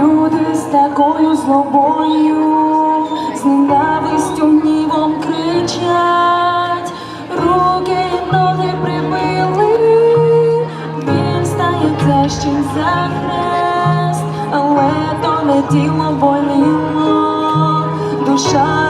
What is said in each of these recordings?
люди з такою злобою, з ненавистю нівом кричать, руки і ноги прибили, він стає тещин за хрест, але то не тіло боліло, душа.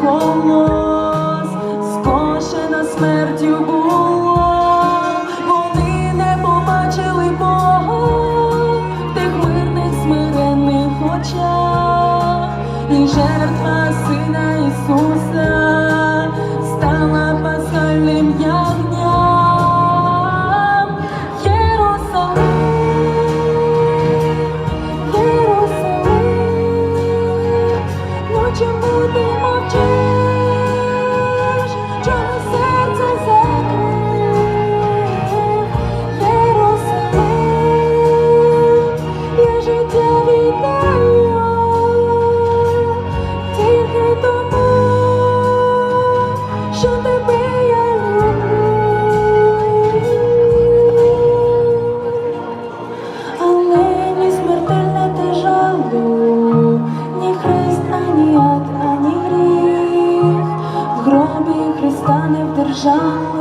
колос, скошена смертю була, вони не побачили Бога в тих мирних смиренних очах і жертва сина Ісуса. жах.